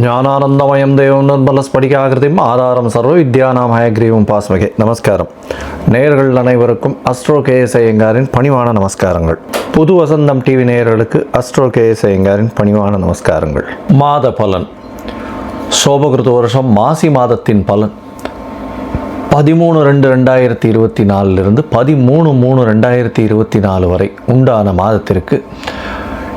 ஞானானந்தமயம் தேவம் நிர்மலஸ் படிகாகிருதியும் ஆதாரம் சர்வ வித்யானாம் ஹயக்ரீவும் பாஸ்மகே. நமஸ்காரம். நேயர்கள் அனைவருக்கும் அஸ்ட்ரோ கேஎஸ் ஐயங்காரின் பணிவான நமஸ்காரங்கள். புது வசந்தம் டிவி நேயர்களுக்கு அஸ்ட்ரோ கேஎஸ் ஐயங்காரின் பணிவான நமஸ்காரங்கள். மாத பலன். சோபகிருத வருஷம் மாசி மாதத்தின் பலன். பதிமூணு ரெண்டு ரெண்டாயிரத்தி இருபத்தி நாலுலேருந்து பதிமூணு மூணு ரெண்டாயிரத்தி இருபத்தி நாலு வரை உண்டான மாதத்திற்கு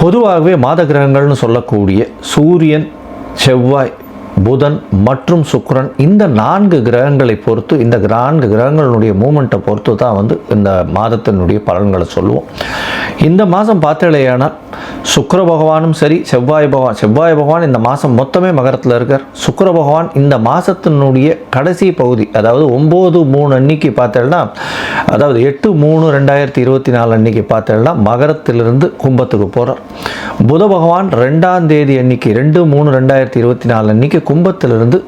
பொதுவாகவே மாத கிரகங்கள்னு சொல்லக்கூடிய சூரியன் செவ்வாய் புதன் மற்றும் சுக்ரன் இந்த நான்கு கிரகங்களை பொறுத்து இந்த நான்கு கிரகங்களுடைய மூமெண்ட்டை பொறுத்து தான் வந்து இந்த மாதத்தினுடைய பலன்களை சொல்லுவோம். இந்த மாதம் பார்த்தலையானால் சுக்கர பகவானும் சரி செவ்வாய் பகவான். செவ்வாய் பகவான் இந்த மாதம் மொத்தமே மகரத்தில் இருக்கார். சுக்கர பகவான் இந்த மாதத்தினுடைய கடைசி பகுதி அதாவது ஒம்பது மூணு அன்னைக்கு பார்த்தேன்னா அதாவது எட்டு மூணு ரெண்டாயிரத்தி இருபத்தி நாலு அன்னைக்கு பார்த்தேன்னா மகரத்திலிருந்து கும்பத்துக்கு போகிறார் புத பகவான் ரெண்டாம் தேதி அன்னைக்கு ரெண்டு மூணு ரெண்டாயிரத்தி இருபத்தி நாலு அன்னைக்கு கும்பத்திலிருந்து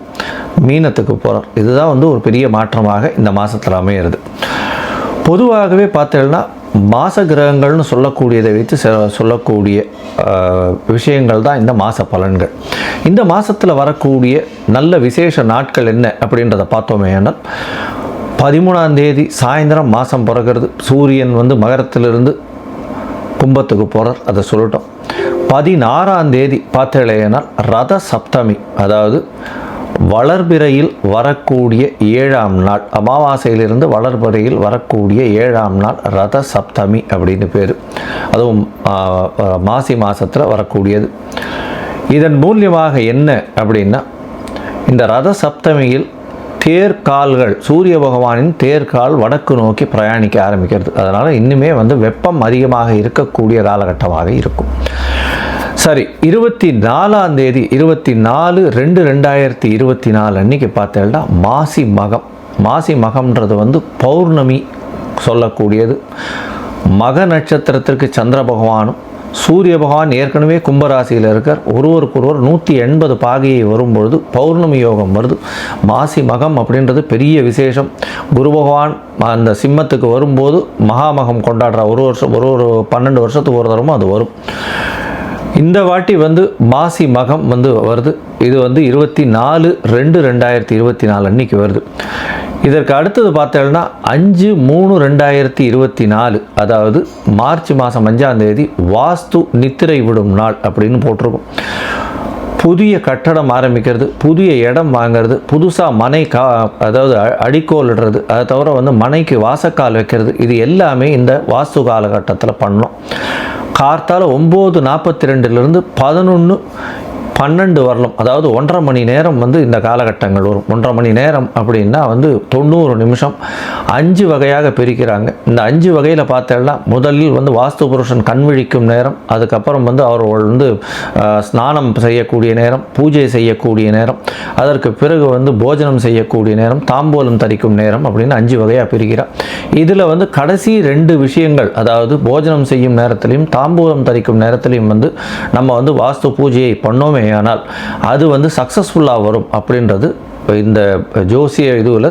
மீனத்துக்கு போகிறார் இதுதான் வந்து ஒரு பெரிய மாற்றமாக இந்த மாதத்தில் அமையிறது. பொதுவாகவே பார்த்தேன்னா மாச கிரகங்கள்னு சொல்லக்கூடியதை வைத்து செ- சொல்லக்கூடிய விஷயங்கள் தான் இந்த மாத பலன்கள். இந்த மாதத்தில் வரக்கூடிய நல்ல விசேஷ நாட்கள் என்ன அப்படின்றத பார்த்தோமே ஆனால் பதிமூணாம் தேதி சாயந்தரம் மாதம் பிறகுறது சூரியன் வந்து மகரத்திலிருந்து கும்பத்துக்கு போகிறார் அதை சொல்லட்டும். பதினாறாம் தேதி பார்த்தேனால் ரத சப்தமி அதாவது வளர்பிறையில் வரக்கூடிய ஏழாம் நாள். அமாவாசையிலிருந்து வளர்பிறையில் வரக்கூடிய ஏழாம் நாள் ரத சப்தமி அப்படின்னு பேர். அதுவும் மாசி மாதத்தில் வரக்கூடியது. இதன் மூலியமாக என்ன அப்படின்னா இந்த ரத சப்தமியில் தேர்கால்கள் சூரிய பகவானின் தேர்கால் வடக்கு நோக்கி பிரயாணிக்க ஆரம்பிக்கிறது. அதனால் இன்னுமே வந்து வெப்பம் அதிகமாக இருக்கக்கூடிய காலகட்டமாக இருக்கும். சரி இருபத்தி நாலாம் தேதி இருபத்தி நாலு ரெண்டு ரெண்டாயிரத்தி இருபத்தி நாலு அன்னைக்கு பார்த்தேன்னா மாசி மகம். மாசி மகம்ன்றது வந்து பௌர்ணமி சொல்லக்கூடியது. மக நட்சத்திரத்திற்கு சந்திர பகவானும் சூரிய பகவான் ஏற்கனவே கும்பராசியில் இருக்கார். ஒருவருக்கொருவர் நூற்றி எண்பது பாகையை வரும்பொழுது பௌர்ணமி யோகம் வருது. மாசி மகம் அப்படின்றது பெரிய விசேஷம். குரு பகவான் அந்த சிம்மத்துக்கு வரும்போது மகாமகம் கொண்டாடுற ஒரு வருஷம் ஒரு ஒரு பன்னெண்டு வருஷத்துக்கு ஒரு தரமும் அது வரும். இந்த வாட்டி வந்து மாசி மகம் வந்து வருது. இது வந்து இருபத்தி நாலு ரெண்டு ரெண்டாயிரத்தி இருபத்தி நாலு அன்னைக்கு வருது. இதற்கு அடுத்தது பார்த்தோம்னா அஞ்சு மூணு ரெண்டாயிரத்தி இருபத்தி நாலு அதாவது மார்ச் மாதம் அஞ்சாம் தேதி வாஸ்து நித்திரை விடும் நாள் அப்படின்னு போட்டிருக்கும். புதிய கட்டடம் ஆரம்பிக்கிறது புதிய இடம் வாங்குறது புதுசாக மனை கா அதாவது அ- அதை தவிர வந்து மனைக்கு வாசக்கால் வைக்கிறது இது எல்லாமே இந்த வாஸ்து காலகட்டத்தில் பண்ணோம் கார்த்தால் ஒம்பது நாற்பத்தி ரெண்டுலேருந்து பதினொன்று பன்னெண்டு வரலும் அதாவது ஒன்றரை மணி நேரம் வந்து இந்த காலகட்டங்கள் வரும். ஒன்றரை மணி நேரம் அப்படின்னா வந்து தொண்ணூறு நிமிஷம் அஞ்சு வகையாக பிரிக்கிறாங்க. இந்த அஞ்சு வகையில் பார்த்தேன்னா முதலில் வந்து வாஸ்து புருஷன் கண் விழிக்கும் நேரம் அதுக்கப்புறம் வந்து அவர்கள் வந்து ஸ்நானம் செய்யக்கூடிய நேரம் பூஜை செய்யக்கூடிய நேரம் அதற்கு பிறகு வந்து போஜனம் செய்யக்கூடிய நேரம் தாம்பூலம் தரிக்கும் நேரம் அப்படின்னு அஞ்சு வகையாக பிரிக்கிறார். இதில் வந்து கடைசி ரெண்டு விஷயங்கள் அதாவது போஜனம் செய்யும் நேரத்திலையும் தாம்பூலம் தரிக்கும் நேரத்திலையும் வந்து நம்ம வந்து வாஸ்து பூஜையை பண்ணோமே ஆனால் அது வந்து சக்ஸஸ்ஃபுல்லாக வரும் அப்படின்றது இந்த ஜோசிய இதுவில்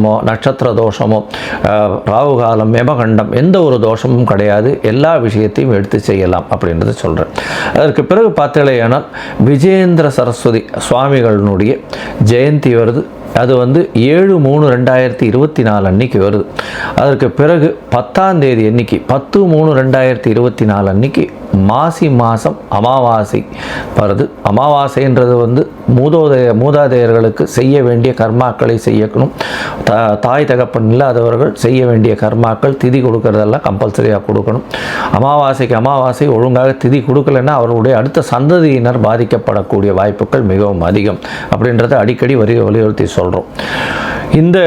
நட்சத்திர தோஷமோ ராகுகாலம் ராகு யமகண்டம் எந்த ஒரு தோஷமும் கிடையாது. எல்லா விஷயத்தையும் எடுத்து செய்யலாம் அப்படின்றத சொல்கிறேன் அதற்கு பிறகு பார்த்தீங்களேயானால் விஜயேந்திர சரஸ்வதி சுவாமிகளினுடைய ஜெயந்தி வருது. அது வந்து ஏழு மூணு ரெண்டாயிரத்தி இருபத்தி நாலு அன்னைக்கு வருது. அதற்கு பிறகு பத்தாம் தேதி அன்னைக்கு பத்து மூணு ரெண்டாயிரத்தி இருபத்தி நாலு அன்னைக்கு மாசி மாதம் அமாவாசை. வருது அமாவாசைன்றது வந்து மூதோதய மூதாதையர்களுக்கு செய்ய வேண்டிய கர்மாக்களை செய்யணும் த தாய் தகப்பன் இல்லாதவர்கள் செய்ய வேண்டிய கர்மாக்கள் திதி கொடுக்கறதெல்லாம் கம்பல்சரியாக கொடுக்கணும். அமாவாசைக்கு அமாவாசை ஒழுங்காக திதி கொடுக்கலைன்னா அவர்களுடைய அடுத்த சந்ததியினர் பாதிக்கப்படக்கூடிய வாய்ப்புகள் மிகவும் அதிகம். அப்படின்றத அடிக்கடி வரி வலியுறுத்தி சொல்கிறோம் இந்த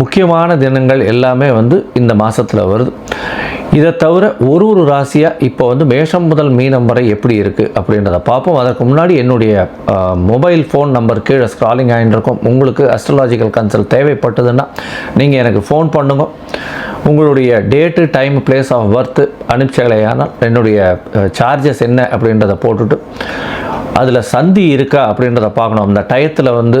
முக்கியமான தினங்கள் எல்லாமே வந்து இந்த மாதத்தில் வருது. இதை தவிர ஒரு ஒரு ராசியாக இப்போ வந்து மேஷம் முதல் மீனம் வரை எப்படி இருக்குது அப்படின்றத பார்ப்போம். அதற்கு முன்னாடி என்னுடைய மொபைல் ஃபோன் நம்பர் கீழே ஸ்க்ராலிங் ஆகிட்டு உங்களுக்கு அஸ்ட்ராலாஜிக்கல் கன்சல்ட் தேவைப்பட்டதுன்னா நீங்கள் எனக்கு ஃபோன் பண்ணுங்க. உங்களுடைய date time place of birth அனுப்பிச்சலையானால் என்னுடைய சார்ஜஸ் என்ன அப்படின்றத போட்டுட்டு அதில் சந்தி இருக்கா அப்படின்றத பார்க்கணும். அந்த டயத்தில் வந்து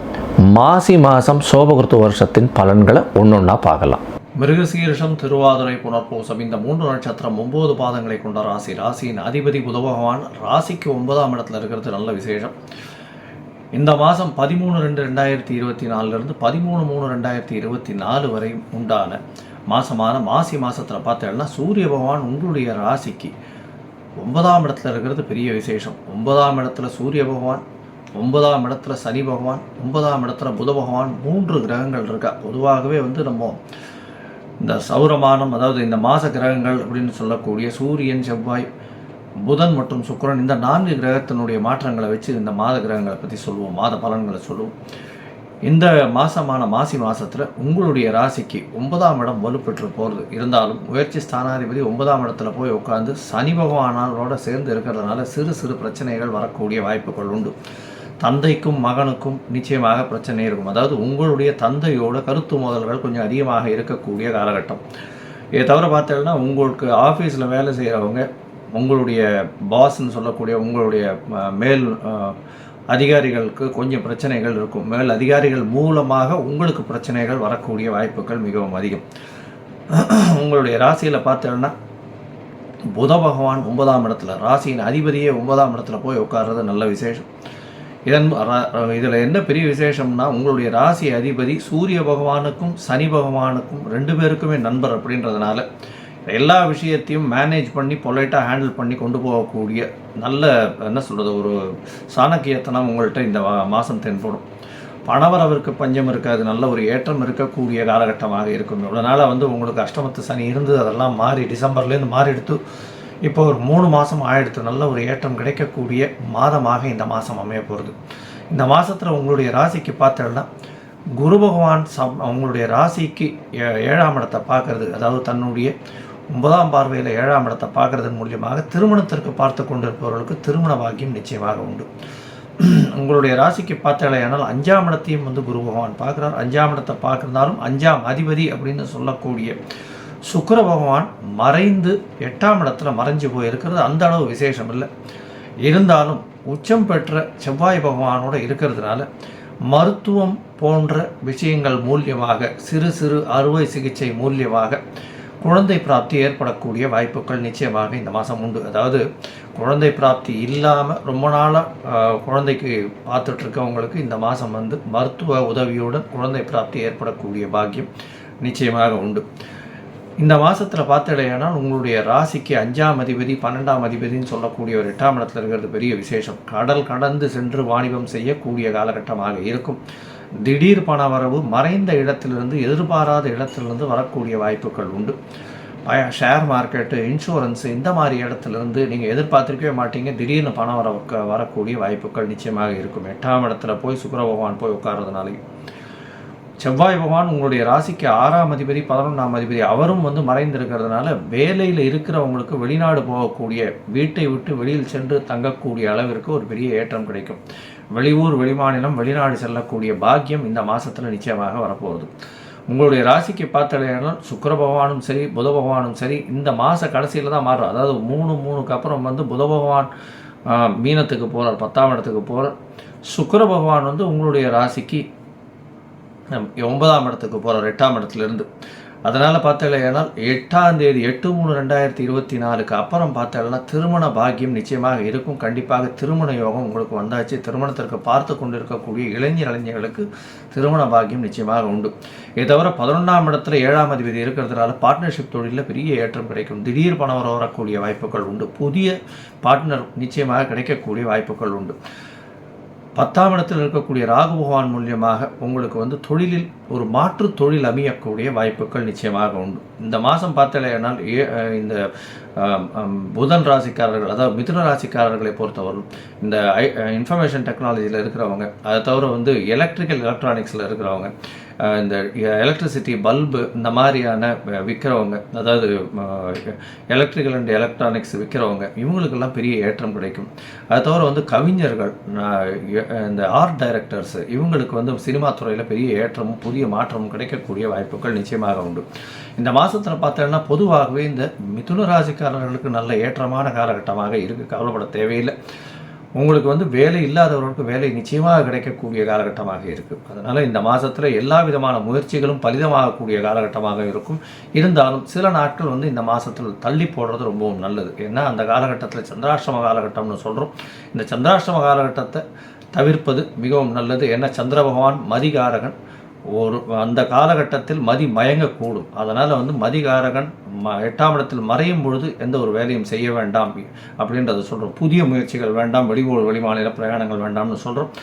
மாசி மாதம் சோபகிருத்து வருஷத்தின் பலன்களை ஒன்றொன்றா பார்க்கலாம். மிருகசீரிஷம் திருவாதிரை புனர்பூசம் இந்த மூன்று நட்சத்திரம் ஒன்பது பாதங்களை கொண்ட ராசி. ராசியின் அதிபதி புத பகவான் ராசிக்கு ஒன்பதாம் இடத்துல இருக்கிறது நல்ல விசேஷம். இந்த மாதம் பதிமூணு ரெண்டு ரெண்டாயிரத்தி இருபத்தி நாலுலேருந்து பதிமூணு மூணு ரெண்டாயிரத்தி இருபத்தி நாலு வரை உண்டான மாதமான மாசி மாதத்தில் பார்த்தேன்னா சூரிய பகவான் உங்களுடைய ராசிக்கு ஒன்பதாம் இடத்துல இருக்கிறது பெரிய விசேஷம். ஒன்பதாம் இடத்துல சூரிய பகவான் ஒன்பதாம் இடத்துல சனி பகவான் ஒன்பதாம் இடத்துல புத பகவான் மூன்று கிரகங்கள் இருக்கா? பொதுவாகவே வந்து நம்ம இந்த சௌரமானம் அதாவது இந்த மாத கிரகங்கள் அப்படின்னு சொல்லக்கூடிய சூரியன் செவ்வாய் புதன் மற்றும் சுக்கரன் இந்த நான்கு கிரகத்தினுடைய மாற்றங்களை வச்சு இந்த மாத கிரகங்களை பற்றி சொல்லுவோம். மாத பலன்களை சொல்லுவோம். இந்த மாதமான மாசி மாதத்தில் உங்களுடைய ராசிக்கு ஒன்பதாம் இடம் வலுப்பெற்று போகிறது இருந்தாலும் முயற்சி ஸ்தானாதிபதி ஒன்பதாம் இடத்துல போய் உட்காந்து சனி பகவானோட சேர்ந்து இருக்கிறதுனால சிறு சிறு பிரச்சனைகள் வரக்கூடிய வாய்ப்புகள் உண்டு. தந்தைக்கும் மகனுக்கும் நிச்சயமாக பிரச்சனை இருக்கும். அதாவது உங்களுடைய தந்தையோட கருத்து மோதல்கள் கொஞ்சம் அதிகமாக இருக்கக்கூடிய காலகட்டம். இதை தவிர பார்த்தீங்கன்னா உங்களுக்கு ஆஃபீஸில் வேலை செய்கிறவங்க உங்களுடைய பாஸ்ன்னு சொல்லக்கூடிய உங்களுடைய மேல் அதிகாரிகளுக்கு கொஞ்சம் பிரச்சனைகள் இருக்கும். மேல் அதிகாரிகள் மூலமாக உங்களுக்கு பிரச்சனைகள் வரக்கூடிய வாய்ப்புகள் மிகவும் அதிகம். உங்களுடைய ராசியில் பார்த்தீங்கன்னா புத பகவான் ஒன்பதாம் இடத்துல ராசியின் அதிபதியே ஒன்பதாம் இடத்துல போய் உட்கார்றது நல்ல விசேஷம். இதன் இதில் என்ன பெரிய விசேஷம்னா உங்களுடைய ராசி அதிபதி சூரிய பகவானுக்கும் சனி பகவானுக்கும் ரெண்டு பேருக்குமே நண்பர் அப்படின்றதுனால எல்லா விஷயத்தையும் மேனேஜ் பண்ணி பொலைட்டாக ஹேண்டில் பண்ணி கொண்டு போகக்கூடிய நல்ல என்ன சொல்கிறது ஒரு சாணக்கியத்தனம் உங்கள்கிட்ட இந்த மாதம் தென்படும். பணவரவிற்கு பஞ்சம் இருக்காது நல்ல ஒரு ஏற்றம் இருக்கக்கூடிய காலகட்டமாக இருக்கும். இவ்வளோ நாளாக வந்து உங்களுக்கு அஷ்டமத்து சனி இருந்து அதெல்லாம் மாறி டிசம்பர்லேருந்து மாறி எடுத்து இப்போ ஒரு மூணு மாதம் ஆயிடுத்து. நல்ல ஒரு ஏற்றம் கிடைக்கக்கூடிய மாதமாக இந்த மாதம் அமைய போகிறது இந்த மாதத்தில் உங்களுடைய ராசிக்கு பார்த்தோம்னா குரு பகவான் சம் அவங்களுடைய ராசிக்கு ஏ- ஏழாம் இடத்தை பார்க்கறது அதாவது தன்னுடைய ஒன்பதாம் பார்வையில் ஏழாம் இடத்தை பார்க்கறதன் மூலியமாக திருமணத்திற்கு பார்த்து கொண்டிருப்பவர்களுக்கு திருமண பாக்கியம் நிச்சயமாக உண்டு. உங்களுடைய ராசிக்கு பார்த்தாலேயானால் அஞ்சாம் இடத்தையும் வந்து குரு பகவான் பார்க்குறார். அஞ்சாம் இடத்தை பார்க்குறதாலும் அஞ்சாம் அதிபதி அப்படின்னு சொல்லக்கூடிய சுக்கிர பகவான் மறைந்து எட்டாம் இடத்துல மறைஞ்சு போயிருக்கிறது. அந்த அளவு விசேஷம் இல்லை. இருந்தாலும் உச்சம் பெற்ற செவ்வாய் பகவானோட இருக்கிறதுனால மருத்துவம் போன்ற விஷயங்கள் மூலியமாக சிறு சிறு அறுவை சிகிச்சை மூலியமாக குழந்தை பிராப்தி ஏற்படக்கூடிய வாய்ப்புகள் நிச்சயமாக இந்த மாதம் உண்டு. அதாவது குழந்தை பிராப்தி இல்லாமல் ரொம்ப நாளாக குழந்தைக்கு பார்த்துட்ருக்கவங்களுக்கு இந்த மாதம் வந்து மருத்துவ உதவியுடன் குழந்தை பிராப்தி ஏற்படக்கூடிய பாக்கியம் நிச்சயமாக உண்டு. இந்த மாதத்தில் பார்த்துடையானால் உங்களுடைய ராசிக்கு அஞ்சாம் அதிபதி பன்னெண்டாம் அதிபதினு சொல்லக்கூடிய ஒரு எட்டாம் இடத்துல இருக்கிறது பெரிய விசேஷம். கடல் கடந்து சென்று வாணிபம் செய்யக்கூடிய காலகட்டமாக இருக்கும். திடீர் பண வரவு மறைந்த இடத்திலிருந்து எதிர்பாராத இடத்திலிருந்து வரக்கூடிய வாய்ப்புகள் உண்டு. பய- ஷேர் மார்க்கெட்டு இன்சூரன்ஸ் இந்த மாதிரி இடத்துலேருந்து நீங்கள் எதிர்பார்த்திருக்கவே மாட்டீங்க. திடீர்னு பணம் வர வரக்கூடிய வாய்ப்புகள் நிச்சயமாக இருக்கும். எட்டாம் இடத்துல போய் சுக்கர பகவான் போய் உட்கார்றதுனாலையும். செவ்வாய் பகவான் உங்களுடைய ராசிக்கு ஆறாம் அதிபதி பதினொன்றாம் அதிபதி அவரும் வந்து மறைந்திருக்கிறதுனால வேலையில் இருக்கிறவங்களுக்கு வெளிநாடு போகக்கூடிய வீட்டை விட்டு வெளியில் சென்று தங்கக்கூடிய அளவிற்கு ஒரு பெரிய ஏற்றம் கிடைக்கும். வெளியூர் வெளிமாநிலம் வெளிநாடு செல்லக்கூடிய பாக்கியம் இந்த மாதத்தில் நிச்சயமாக வரப்போகுது. உங்களுடைய ராசிக்கு பார்த்தலையானால் சுக்கர பகவானும் சரி புத பகவானும் சரி இந்த மாத கடைசியில் தான் மாறும். அதாவது மூணு மூணுக்கு அப்புறம் வந்து புத பகவான் மீனத்துக்கு போகிறார் பத்தாம் இடத்துக்கு போகிறார் சுக்கர பகவான் வந்து உங்களுடைய ராசிக்கு ஒன்பதாம் இடத்துக்கு போகிறார் எட்டாம் இடத்துலேருந்து. அதனால் பார்த்தீங்கன்னா எட்டாம் தேதி எட்டு மூணு ரெண்டாயிரத்தி இருபத்தி நாலுக்கு அப்புறம் பார்த்தீங்கன்னா திருமண பாக்கியம் நிச்சயமாக இருக்கும். கண்டிப்பாக திருமண யோகம் உங்களுக்கு வந்தாச்சு. திருமணத்திற்கு பார்த்து கொண்டிருக்கக்கூடிய இளைஞர் இளைஞர்களுக்கு திருமண பாக்கியம் நிச்சயமாக உண்டு. இதை தவிர பதினொன்றாம் இடத்துல ஏழாம் அதிபதி இருக்கிறதுனால பார்ட்னர்ஷிப் தொழிலில் பெரிய ஏற்றம் கிடைக்கும். திடீர் பணம் வர வரக்கூடிய வாய்ப்புகள் உண்டு. புதிய பார்ட்னர் நிச்சயமாக கிடைக்கக்கூடிய வாய்ப்புகள் உண்டு. பத்தாம் இடத்தில் இருக்கக்கூடிய ராகு பகவான் மூலியமாக உங்களுக்கு வந்து தொழிலில் ஒரு மாற்று தொழில் அமையக்கூடிய வாய்ப்புகள் நிச்சயமாக உண்டு. இந்த மாதம் பார்த்தலையானால் ஏ இந்த புதன் ராசிக்காரர்கள் அதாவது மிதுன ராசிக்காரர்களை பொறுத்தவரும் இந்த ஐ இன்ஃபர்மேஷன் டெக்னாலஜியில் இருக்கிறவங்க அதை தவிர வந்து எலக்ட்ரிக்கல் எலக்ட்ரானிக்ஸில் இருக்கிறவங்க இந்த எலக்ட்ரிசிட்டி பல்பு இந்த மாதிரியான விற்கிறவங்க அதாவது எலக்ட்ரிக்கல் அண்ட் எலக்ட்ரானிக்ஸ் விற்கிறவங்க இவங்களுக்கெல்லாம் பெரிய ஏற்றம் கிடைக்கும். அதை தவிர வந்து கவிஞர்கள் இந்த ஆர்ட் டைரக்டர்ஸ் இவங்களுக்கு வந்து சினிமா துறையில் பெரிய ஏற்றமும் புதிய மாற்றமும் கிடைக்கக்கூடிய வாய்ப்புகள் நிச்சயமாக உண்டு. இந்த மாதத்தில் பார்த்தோன்னா பொதுவாகவே இந்த மிதுன ராசிக்காரர்களுக்கு நல்ல ஏற்றமான காலகட்டமாக இருக்குது கவலைப்பட தேவையில்லை. உங்களுக்கு வந்து வேலை இல்லாதவர்களுக்கு வேலை நிச்சயமாக கிடைக்கக்கூடிய காலகட்டமாக இருக்குது அதனால் இந்த மாதத்தில் எல்லா விதமான முயற்சிகளும் பலிதமாகக்கூடிய காலகட்டமாக இருக்கும். இருந்தாலும் சில நாட்கள் வந்து இந்த மாதத்தில் தள்ளி போடுறது ரொம்பவும் நல்லது. ஏன்னா அந்த காலகட்டத்தில் சந்திராஷ்டம காலகட்டம்னு சொல்கிறோம் இந்த சந்திராஷ்டம காலகட்டத்தை தவிர்ப்பது மிகவும் நல்லது. ஏன்னா சந்திர பகவான் மதிகாரகன் ஒரு அந்த காலகட்டத்தில் மதி மயங்கக்கூடும். அதனால் வந்து மதிகாரகன் ம எட்டாம் இடத்தில் மறையும் பொழுது எந்த ஒரு வேலையும் செய்ய வேண்டாம் அப்படின்றத சொல்கிறோம் புதிய முயற்சிகள் வேண்டாம் வெளியூர் வெளிமாநில பிரயாணங்கள் வேண்டாம்னு சொல்கிறோம்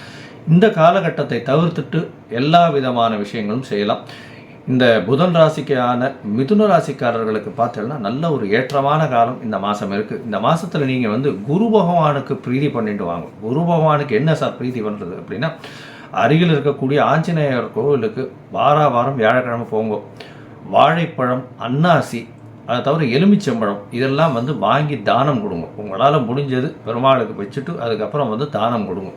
இந்த காலகட்டத்தை தவிர்த்துட்டு எல்லா விதமான விஷயங்களும் செய்யலாம். இந்த புதன் ராசிக்கான மிதுன ராசிக்காரர்களுக்கு பார்த்தீங்கன்னா நல்ல ஒரு ஏற்றமான காலம் இந்த மாதம் இருக்குது இந்த மாதத்தில் நீங்கள் வந்து குரு பகவானுக்கு பிரீதி பண்ணிட்டு வாங்க. குரு பகவானுக்கு என்ன சார் பிரீதி பண்ணுறது அப்படின்னா அருகில் இருக்கக்கூடிய ஆஞ்சநேயர் கோவிலுக்கு வாரா வாரம் வியாழக்கிழமை போங்க. வாழைப்பழம் அன்னாசி அதை தவிர எலுமிச்சம்பழம் இதெல்லாம் வந்து வாங்கி தானம் கொடுங்க. உங்களால் முடிஞ்சது பெருமாளுக்கு வச்சுட்டு அதுக்கப்புறம் வந்து தானம் கொடுங்க.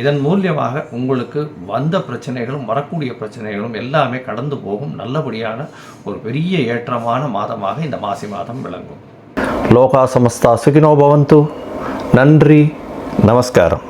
இதன் மூலியமாக உங்களுக்கு வந்த பிரச்சனைகளும் வரக்கூடிய பிரச்சனைகளும் எல்லாமே கடந்து போகும். நல்லபடியான ஒரு பெரிய ஏற்றமான மாதமாக இந்த மாசி மாதம் விளங்கும். லோகா சமஸ்தா சுகினோ பவந்து. நன்றி நமஸ்காரம்.